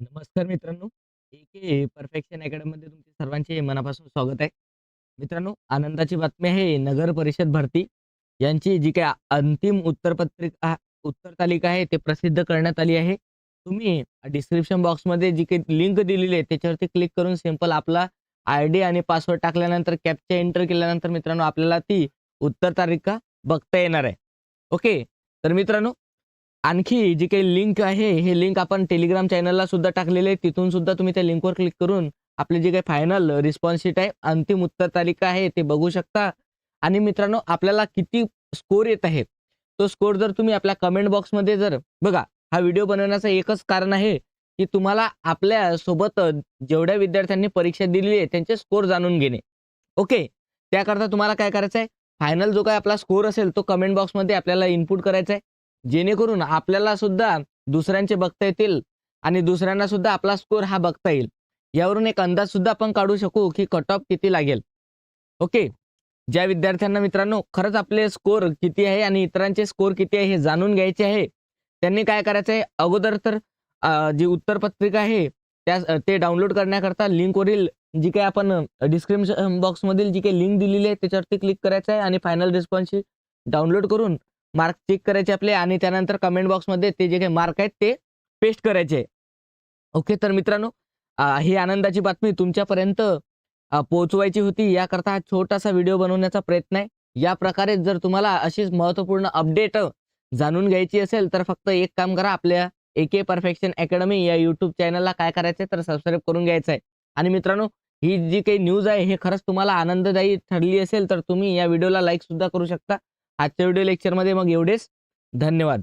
नमस्कार मित्रांनो. ए-के परफेक्शन अकॅडमीमध्ये तुमचे सर्वांचे मनापासून स्वागत आहे. मित्रांनो, आनंदाची बातमी आहे नगर परिषद भरती यांची जी काही अंतिम उत्तरपत्रिका उत्तर तालिका आहे ते प्रसिद्ध करण्यात आली आहे. तुम्ही डिस्क्रिप्शन बॉक्समध्ये जी काही लिंक दिलेली आहे त्याच्यावरती क्लिक करून सिंपल आपला आयडी आणि पासवर्ड टाकल्यानंतर कॅप्चा एंटर केल्यानंतर मित्रांनो आपल्याला ती उत्तर तालिका बघता येणार आहे. ओके. तर मित्रांनो आणखी जी काही लिंक आहे हे लिंक आपण टेलिग्राम चॅनलला सुद्धा टाकलेले आहे. तिथून सुद्धा तुम्ही त्या लिंकवर क्लिक करून आपली जी काही फायनल रिस्पॉन्स शीट आहे, अंतिम उत्तर तालिका आहे ते बघू शकता. आणि मित्रांनो आपल्याला किती स्कोर येत आहे, तो स्कोर जर तुम्ही आपल्या कमेंट बॉक्समध्ये जर बघा हा व्हिडिओ बनवण्याचं एकच कारण आहे, की तुम्हाला आपल्यासोबत जेवढ्या विद्यार्थ्यांनी परीक्षा दिलेली आहे त्यांचे स्कोर जाणून घेणे. ओके. त्याकरता तुम्हाला काय करायचं आहे, फायनल जो काय आपला स्कोर असेल तो कमेंट बॉक्समध्ये आपल्याला इनपुट करायचा आहे. जेणेकरून आपल्याला सुद्धा दुसऱ्यांचे बघता येतील आणि दुसऱ्यांना सुद्धा आपला स्कोर हा बघता येईल. यावरून एक अंदाज सुद्धा आपण काढू शकू, की कट ऑफ किती लागेल. ओके. ज्या विद्यार्थ्यांना मित्रांनो खरंच आपले स्कोर किती आहे आणि इतरांचे स्कोर किती आहे हे जाणून घ्यायचे आहे. त्यांनी काय करायचं आहे अगोदर तर जी उत्तरपत्रिका आहे त्या ते डाउनलोड करण्याकरता लिंकवरील जी काही आपण डिस्क्रिप्शन बॉक्समधील जी काही लिंक दिलेली आहे त्याच्यावरती क्लिक करायचं आहे आणि फायनल रिस्पॉन्सची डाउनलोड करून मार्क चेक करायचे आपले आणि त्यानंतर कमेंट बॉक्समध्ये ते जे काही मार्क आहेत ते पेस्ट करायचे. ओके. तर मित्रांनो ही आनंदाची बातमी तुमच्यापर्यंत पोहोचवायची होती. याकरता हा छोटासा व्हिडिओ बनवण्याचा प्रयत्न आहे. या प्रकारे जर तुम्हाला अशीच महत्त्वपूर्ण अपडेट जाणून घ्यायची असेल तर फक्त एक काम करा आपल्या ए-के परफेक्शन अकॅडमी या YouTube चॅनलला काय करायचं आहे तर सबस्क्राईब करून घ्यायचं आहे. आणि मित्रांनो ही जी काही न्यूज आहे हे खरंच तुम्हाला आनंददायी ठरली असेल तर तुम्ही या व्हिडिओला लाईक सुद्धा करू शकता. आजच्या व्हिडिओ लेक्चरमध्ये मग एवढेच. धन्यवाद.